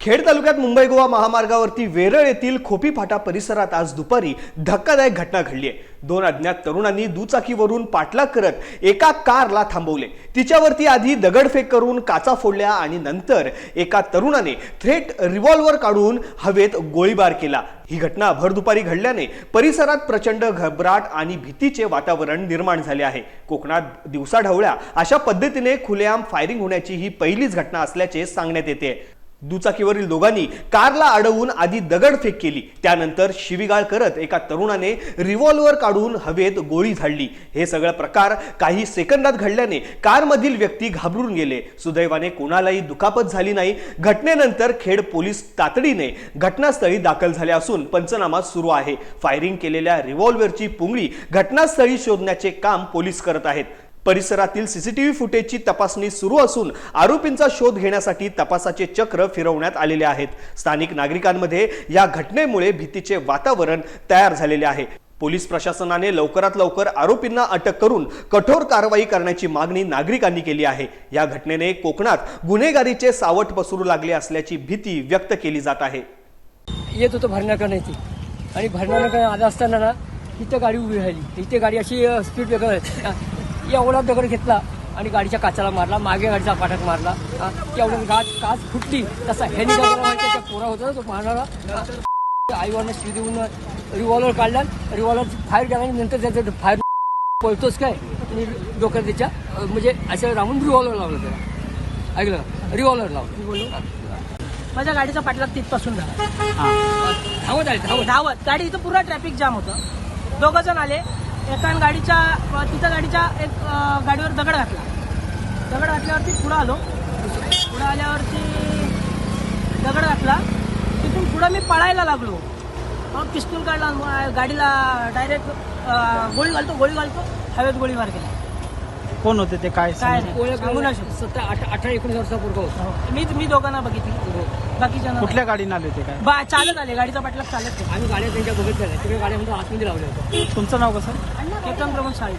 खेड तालुक्यात मुंबई गोवा महामार्गावरती वेरळ येथील खोपी फाटा परिसरात आज दुपारी धक्कादायक घटना घडली आहे. दोन अज्ञात तरुणांनी दुचाकीवरून पाठलाग करत एका कारला थांबवले. तिच्यावरती आधी दगडफेक करून काचा फोडल्या आणि नंतर एका तरुणाने थेट रिव्हॉल्वर काढून हवेत गोळीबार केला. ही घटना भर दुपारी घडल्याने परिसरात प्रचंड घबराट आणि भीतीचे वातावरण निर्माण झाले आहे. कोकणात दिवसाढवळ्या अशा पद्धतीने खुलेआम फायरिंग होण्याची ही पहिलीच घटना असल्याचे सांगण्यात येते. दुचाकीवरील दोघांनी कारला अडवून आधी दगडफेक केली. त्यानंतर शिवीगाळ करत एका तरुणाने रिव्हॉल्वर काढून हवेत गोळी झाडली. हे सगळं प्रकार काही सेकंदात घडल्याने कारमधील व्यक्ती घाबरून गेले. सुदैवाने कोणालाही दुखापत झाली नाही. घटनेनंतर खेड पोलीस तातडीने घटनास्थळी दाखल झाले असून पंचनामा सुरू आहे. फायरिंग केलेल्या रिव्हॉल्वरची पुंगळी घटनास्थळी शोधण्याचे काम पोलीस करत आहेत. परिसरातील सीसीटीव्ही फुटेजची तपासणी सुरू असून आरोपींचा शोध घेण्यासाठी तपासाचे चक्र फिरवण्यात आलेले आहेत. स्थानिक नागरिकांमध्ये या घटनेमुळे भीतीचे वातावरण तयार झालेले आहे. पोलीस प्रशासनाने लवकरात लवकर आरोपींना अटक करून कठोर कारवाई करण्याची मागणी नागरिकांनी केली आहे. या घटनेने कोकणात गुन्हेगारीचे सावट पसरू लागले असल्याची भीती व्यक्त केली जात आहे. येत होतं भरण्याकर नाही ती आणि भरण्याकर आला असताना ना इथं गाडी उभी राहिली. इथे गाडी अशी स्पीड वेगळं एवढा दगड घेतला आणि गाडीच्या काचाला मारला मागे गाडीचा पाठक मारला. एवढ्या गाज काच फुटली. तसा त्याच्या पोरा होता तो मारणारा. आईवरनं श्री देऊन रिव्हॉल्वर काढला. रिव्हॉल्वर फायर केला आणि नंतर त्याचं फायर पळतोच काय? आणि डोक्यात त्याच्या म्हणजे असं राहून रिव्हॉल्वर लावलं त्याला. ऐकलं? रिव्हॉल्वर लावलं. माझ्या गाडीचा पाठलाग तिथपासून झाला. धावत आले धावत. धावत. गाडी इथं पूर्ण ट्रॅफिक जाम होतं. दोघं जण आले. एका गाडीच्या तिच्या गाडीच्या एक गाडीवर दगड घातला. दगड घातल्यावरती पुढं आलो. पुढं आल्यावरती दगड घातला. तिथून पुढं मी पळायला लागलो. मग पिस्तूल काढला मग गाडीला डायरेक्ट गोळी घालतो गोळी घालतो. हवेत गोळीबार केला. कोण होते ते काय काय नाही. सांगू नाही शकत. सतरा अठरा अठरा एकोणीस वर्षाचा पोरगा होता मी मी दोघांना बघितली. बाकीच्या कुठल्या गाडीने आले होते काय? बा चालत आले. गाडीचा पाठलाग चालत. आम्ही गाड्या त्यांच्या बघितल्या नाही. तिकडे गाड्या म्हणजे आतमध्ये लावल्या होत्या. तुमचं नाव कसं? केतन प्रमोद साळी